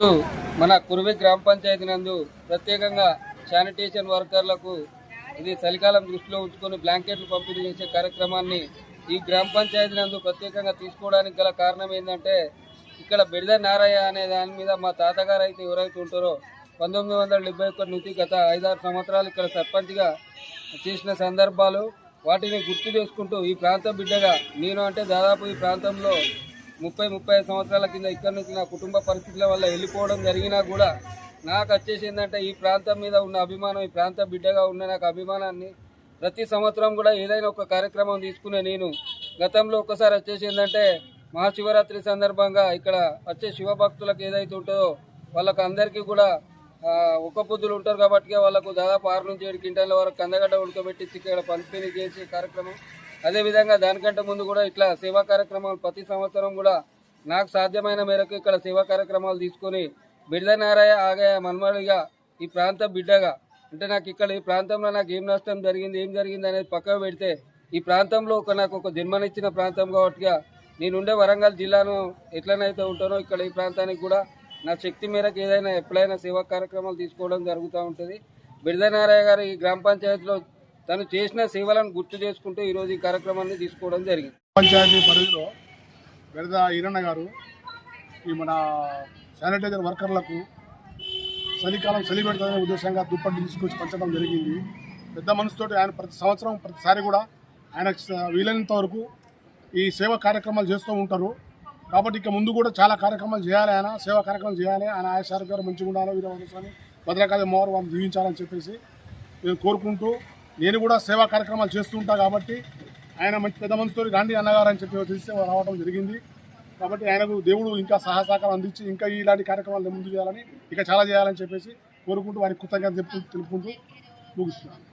మన కురువి గ్రామ పంచాయతీ నందు ప్రత్యేకంగా శానిటేషన్ వర్కర్లకు ఇది చలికాలం దృష్టిలో ఉంచుకొని బ్లాంకెట్లు పంపిణీ చేసే కార్యక్రమాన్ని ఈ గ్రామ పంచాయతీ నందు ప్రత్యేకంగా తీసుకోవడానికి గల కారణం ఏంటంటే ఇక్కడ బిడద నారయ్య అనే దాని మీద మా తాతగారు అయితే ఎవరైతే ఉంటారో పంతొమ్మిది వందల డెబ్బై ఒకటి నుంచి గత ఐదారు సంవత్సరాలు ఇక్కడ సర్పంచ్గా చేసిన సందర్భాలు వాటిని గుర్తు చేసుకుంటూ ఈ ప్రాంతం బిడ్డగా నేను అంటే దాదాపు ఈ ప్రాంతంలో ముప్పై ముప్పై సంవత్సరాల కింద ఇక్కడ నుంచి నా కుటుంబ పరిస్థితుల వల్ల వెళ్ళిపోవడం జరిగినా కూడా నాకు వచ్చేసి ఏంటంటే ఈ ప్రాంతం మీద ఉన్న అభిమానం ఈ ప్రాంత బిడ్డగా ఉన్న నాకు అభిమానాన్ని ప్రతి సంవత్సరం కూడా ఏదైనా ఒక కార్యక్రమం తీసుకునే నేను గతంలో ఒకసారి వచ్చేసి ఏంటంటే మహాశివరాత్రి సందర్భంగా ఇక్కడ వచ్చే శివభక్తులకు ఏదైతే ఉంటుందో వాళ్ళకు అందరికీ కూడా ఒక్క పొద్దులు ఉంటారు కాబట్టి వాళ్ళకు దాదాపు ఆరు నుంచి ఏడు క్వింటాల వరకు కందగడ్డ ఉడకబెట్టి ఇక్కడ పంపిణీ చేసే కార్యక్రమం అదేవిధంగా దానికంటే ముందు కూడా ఇట్లా సేవా కార్యక్రమాలు ప్రతి సంవత్సరం కూడా నాకు సాధ్యమైన మేరకు ఇక్కడ సేవా కార్యక్రమాలు తీసుకొని బిడ్డనారాయ ఆగాయ మన్మడిగా ఈ ప్రాంత బిడ్డగా అంటే నాకు ఇక్కడ ఈ ప్రాంతంలో నాకు ఏం నష్టం జరిగింది ఏం జరిగింది అనేది పక్కకు పెడితే ఈ ప్రాంతంలో ఒక నాకు ఒక జన్మనిచ్చిన ప్రాంతం కాబట్టిగా నేనుండే వరంగల్ జిల్లాను ఎట్లనైతే ఉంటానో ఇక్కడ ఈ ప్రాంతానికి కూడా నా శక్తి మేరకు ఏదైనా ఎప్పుడైనా సేవా కార్యక్రమాలు తీసుకోవడం జరుగుతూ ఉంటుంది. బిడదనారాయణ గారు ఈ గ్రామ పంచాయతీలో తను చేసిన సేవలను గుర్తు చేసుకుంటూ ఈరోజు ఈ కార్యక్రమాన్ని తీసుకోవడం జరిగింది. పంచాయతీ పరిధిలో వెరద ఈరన్న గారు ఈ మన శానిటైజర్ వర్కర్లకు చలికాలం చలి పెడుతుందనే ఉద్దేశంగా దుప్పటి తీసుకొచ్చి పంచడం జరిగింది. పెద్ద మనసుతోటి ఆయన ప్రతి సంవత్సరం ప్రతిసారి కూడా ఆయన వీలైనంత వరకు ఈ సేవా కార్యక్రమాలు చేస్తూ ఉంటారు. కాబట్టి ఇక ముందు కూడా చాలా కార్యక్రమాలు చేయాలి ఆయన సేవా కార్యక్రమాలు చేయాలి. ఆయన ఆయుష్ గారు మంచిగా ఉండాలి వీరవరస్వామి భద్రకాళి మోహర్ వాళ్ళు దీవించాలని చెప్పేసి నేను కోరుకుంటూ నేను కూడా సేవా కార్యక్రమాలు చేస్తూ ఉంటాను కాబట్టి ఆయన మంచి పెద్ద మనసుతో గాంధీ అన్నగారు అని చెప్పి తెలిసి రావడం జరిగింది. కాబట్టి ఆయనకు దేవుడు ఇంకా సహసహకారం అందించి ఇంకా ఇలాంటి కార్యక్రమాలు ముందు చేయాలని ఇంకా చాలా చేయాలని చెప్పేసి కోరుకుంటూ వారికి కృతజ్ఞత చెప్తూ తెలుపుకుంటూ ముగిస్తున్నాను.